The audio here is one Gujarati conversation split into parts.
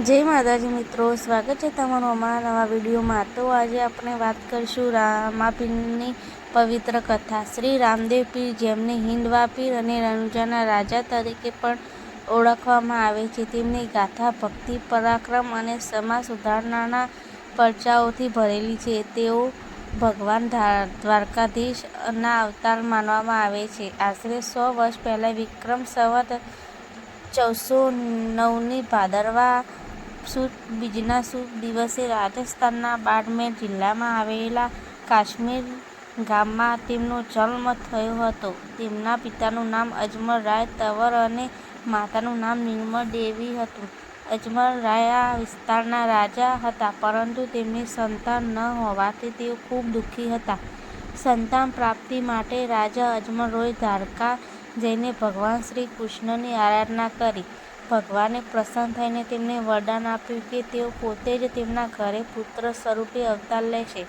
જય માતાજી મિત્રો, સ્વાગત છે તમારું અમારા નવા વિડીયોમાં. તો આજે આપણે વાત કરીશું રામાપીરની પવિત્ર કથા. શ્રી રામદેવ પીર જેમને હિન્દવા પીર અને રણુજાના રાજા તરીકે પણ ઓળખવામાં આવે છે, તેમની ગાથા ભક્તિ, પરાક્રમ અને સમાજ સુધારણાના પરચાઓથી ભરેલી છે. તેઓ ભગવાન દ્વારકાધીશના અવતાર માનવામાં આવે છે. આશરે સો વર્ષ પહેલાં વિક્રમ સંવત ચૌદસો નવની ભાદરવા સુદ બીજના શુભ દિવસે રાજસ્થાનના બાડમેર જિલ્લામાં આવેલા કાશ્મીર ગામમાં તેમનો જન્મ થયો હતો. તેમના પિતાનું નામ અજમલ રાય તંવર અને માતાનું નામ નિર્મળ દેવી હતું. અજમલ રાય આ વિસ્તારના રાજા હતા, પરંતુ તેમને સંતાન ન હોવાથી તેઓ ખૂબ દુઃખી હતા. સંતાન પ્રાપ્તિ માટે રાજા અજમલ રોય દ્વારકા જઈને ભગવાન શ્રી કૃષ્ણની આરાધના કરી. ભગવાને પ્રસન્ન થઈને તેમને વરદાન આપ્યું કે તેઓ પોતે જ તેમના ઘરે પુત્ર સ્વરૂપે અવતાર લેશે.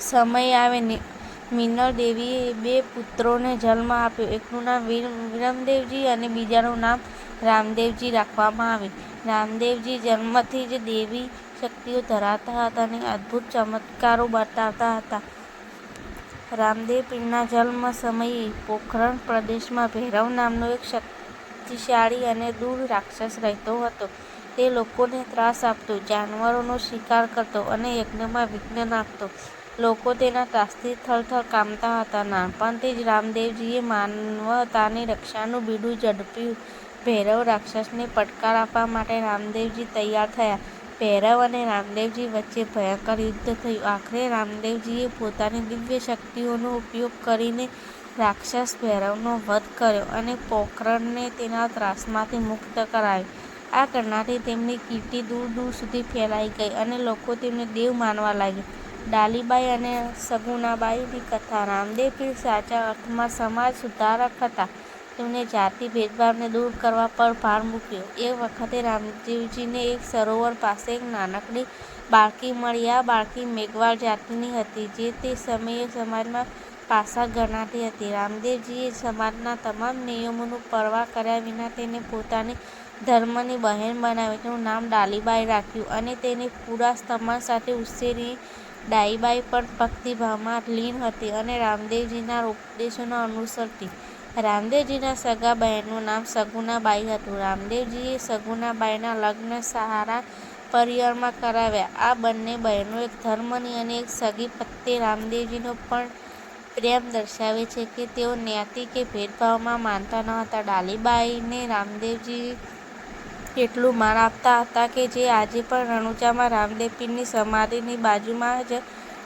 સમય આવે મિનળ દેવીએ બે પુત્રોને જન્મ આપ્યો. એકનું નામ વિરમદેવજી અને બીજાનું નામ રામદેવજી રાખવામાં આવ્યું. રામદેવજી જન્મથી જ દેવી શક્તિઓ ધરાવતા હતા અને અદ્ભુત ચમત્કારો બતાવતા હતા. રામદેવ પીરના જન્મ સમયે પોખરણ પ્રદેશમાં ભૈરવ નામનો એક શક્તિશાળી અને દૂર રાક્ષસ રહેતો હતો. તે લોકોને ત્રાસ આપતો, જાનવરોનો શિકાર કરતો અને યજ્ઞમાં વિઘ્ન નાખતો. લોકો તેના ત્રાસથી થરથર કામતા હતા. નાનપણથી જ રામદેવજીએ માનવતાની રક્ષાનું બીડું ઝડપ્યું. ભૈરવ રાક્ષસને પડકાર આપવા માટે રામદેવજી તૈયાર થયા. ભૈરવ અને રામદેવજી વચ્ચે ભયંકર યુદ્ધ થયું. આખરે રામદેવજીએ પોતાની દિવ્ય શક્તિઓનો ઉપયોગ કરીને રાક્ષસ ભૈરવનો વધ કર્યો અને પોખરણને તેના ત્રાસમાંથી મુક્ત કરાવ્યો આ કરનારથી તેમની કીર્તિ દૂર દૂર સુધી ફેલાઈ ગઈ અને લોકો તેમને દેવ માનવા લાગ્યા. ડાલીબાઈ અને સગુણાબાઈની કથા. રામદેવ પીર સાચા અર્થમાં સમાજ સુધારક હતા. તેમણે જાતિ ભેદભાવને દૂર કરવા પર ભાર મૂક્યો. એ વખતે રામદેવજીને એક સરોવર પાસે એક નાનકડી બાળકી મળી. આ બાળકી મેઘવાળ જાતિની હતી, જે તે સમયે સમાજમાં પાછળ ગણાતી હતી. રામદેવજીએ સમાજના તમામ નિયમોનું પરવા કર્યા વિના તેને પોતાની ધર્મની બહેન બનાવી તેનું નામ ડાલીબાઈ રાખ્યું અને તેને પૂરા સમાજ સાથે ઉછેરી ડાઈબાઈ પણ ભક્તિભાવમાં લીન હતી અને રામદેવજીના ઉપદેશોને અનુસરતી. રામદેવજીના સગા બહેનનું નામ સગુનાબાઈ હતું. રામદેવજીએ સગુનાબાઈના લગ્ન સહારા પરિવારમાં કરાવ્યા. આ બંને બહેનો એક ધર્મની અને એક સગી પત્તે રામદેવજીનો પણ પ્રેમ દર્શાવે છે કે તેઓ જ્ઞાતિ કે ભેદભાવમાં માનતા ન હતા. ડાલીબાઈને રામદેવજી એટલું માન આપતા હતા કે જે આજે પણ રણુજામાં રામદેવ પીરની સમાધિની બાજુમાં જ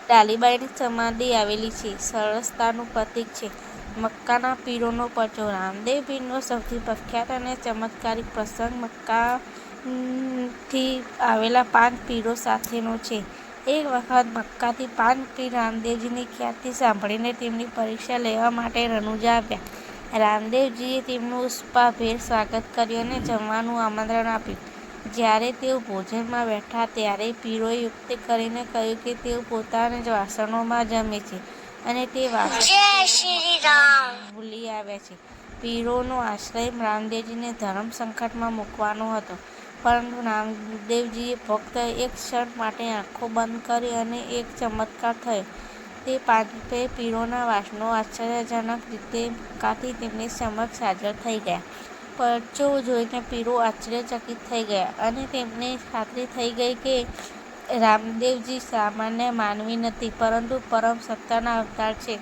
ડાલીબાઈની સમાધિ આવેલી છે. સરસતાનું પ્રતીક છે. મક્કાના પીરોનો પરચો રામદેવ પીરનો સૌથી પ્રખ્યાત અને ચમત્કારિક પ્રસંગ મક્કાથી આવેલા પાંચ પીરો સાથેનો છે. એક વખત મક્કાથી પાંચ પીર રામદેવજીની ખ્યાતિ સાંભળીને તેમની પરીક્ષા લેવા માટે રણુજા આવ્યા. રામદેવજીએ તેમનું ઉષ્પાભેર સ્વાગત કર્યું અને જમવાનું આમંત્રણ આપ્યું. જ્યારે તેઓ ભોજનમાં બેઠા ત્યારે પીરોએ યુક્તિ કરીને કહ્યું કે તેઓ પોતાના જ વાસણોમાં જમે છે અને તે વાસણ ભૂલી આવ્યા છે. પીરોનો આશ્રય રામદેવજીને ધર્મ સંકટમાં મૂકવાનો હતો. પરંતુ રામદેવજીએ ફક્ત એક ક્ષણ માટે આંખો બંધ કરી અને એક ચમત્કાર થયો. તે પાંચે પીરોના વાસણો આશ્ચર્યજનક રીતે કાથી તેમની સમક્ષ હાજર થઈ ગયા. પરચો જોઈને પીરો આશ્ચર્યચકિત થઈ ગયા અને તેમને ખાતરી થઈ ગઈ કે રામદેવજી સામાન્ય માનવી નથી, પરંતુ પરમ સત્તાના અવતાર છે.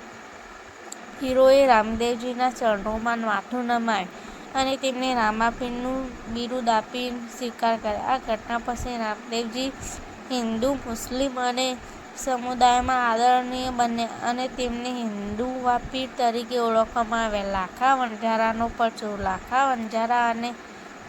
પીરોએ રામદેવજીના ચરણોમાં માથું નમાવ્યું અને તેમને રામાપીરનું બિરુદ આપી સ્વીકાર કર્યા. આ ઘટના પછી રામદેવજી હિન્દુ, મુસ્લિમ અને સમુદાયમાં આદરણીય બન્યા અને તેમને હિન્દુવા પીર તરીકે ઓળખવામાં આવ્યા. લાખા વંજારાનો પરચો લાખા વંજારા અને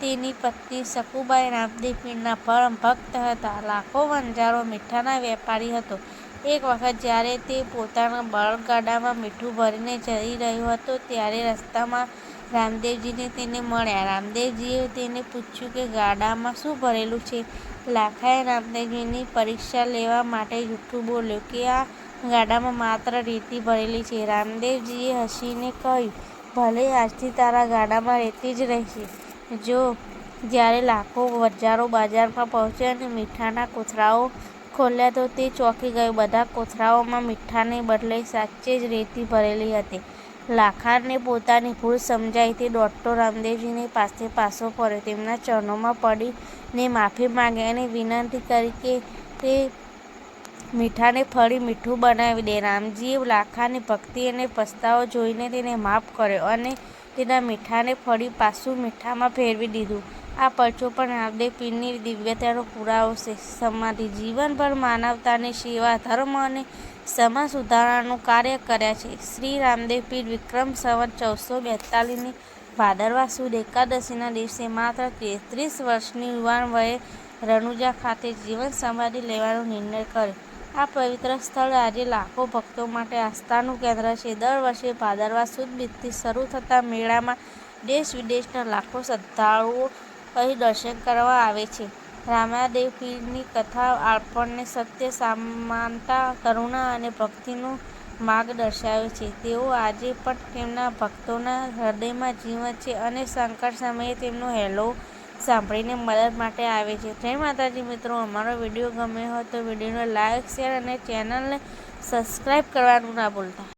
તેની પત્ની સકુબાઈ રામદેવ પીરના પરમ ભક્ત હતા. લાખો વંજારો મીઠાના વેપારી હતો. એક વખત જ્યારે તે પોતાના બળગાડામાં મીઠું ભરીને જઈ રહ્યો હતો, ત્યારે રસ્તામાં રામદેવજીને તેને મળ્યા રામદેવજીએ તેને પૂછ્યું કે ગાડામાં શું ભરેલું છે લાખાએ રામદેવજીની પરીક્ષા લેવા માટે જૂઠું બોલ્યો કે આ ગાડામાં માત્ર રેતી ભરેલી છે રામદેવજીએ હસીને કહ્યું, ભલે આજથી તારા ગાડામાં રેતી જ રહેશે જો જ્યારે લાખો હજારો બજારમાં પહોંચ્યા અને મીઠાના કોથરાઓ ખોલ્યા તો તે ચોંકી ગયો. બધા કોથરાઓમાં મીઠાને બદલે સાચે જ રેતી ભરેલી હતી. લાખાને પોતાની ભૂલ સમજાઈ. તે દોડતો રામદેવજીની પાસે પાછો ફર્યો. તેમના ચરણોમાં પડીને માફી માંગી અને વિનંતી કરી કે તે મીઠાને ફરી મીઠું બનાવી દે. રામજીએ લાખાની ભક્તિ અને પસ્તાવો જોઈને તેને માફ કર્યો અને તેના મીઠાને ફરી પાછું મીઠામાં ફેરવી દીધું. આ પરચો પણ રામદેવ પીરની દિવ્યતાનો પુરાવો છે. સમાધિ: જીવનભર માનવતાની સેવા, ધર્મ અને સમાજ સુધારણાનું કાર્ય કર્યા છે શ્રી રામદેવ પીર. વિક્રમ સંવત ચૌદસો બેતાલીસની ભાદરવા સુદ એકાદશીના દિવસે માત્ર તેત્રીસ વર્ષની યુવાન વયે રણુજા ખાતે જીવન સમાધિ લેવાનો નિર્ણય કર્યો. આ પવિત્ર સ્થળ આજે લાખો ભક્તો માટે આસ્થાનું કેન્દ્ર છે. દર વર્ષે ભાદરવા સુદ બીજથી શરૂ થતા મેળામાં દેશ-વિદેશના લાખો શ્રદ્ધાળુઓ અહીં દર્શન કરવા આવે છે. રામાદેવ પીરની કથા આપણને સત્ય, સમાનતા, કરુણા અને ભક્તિનું માર્ગ દર્શાવે છે. તેઓ આજે પણ તેમના ભક્તોના હૃદયમાં જીવન છે અને સંકટ સમયે તેમનો હેલો સાંભળીને મદદ માટે આવે છે. જય માતાજી મિત્રો, અમારો વીડિયો ગમ્યો હોય તો વિડીયોને લાઇક, શેર અને ચેનલને સબસ્ક્રાઈબ કરવાનું ના ભૂલતા.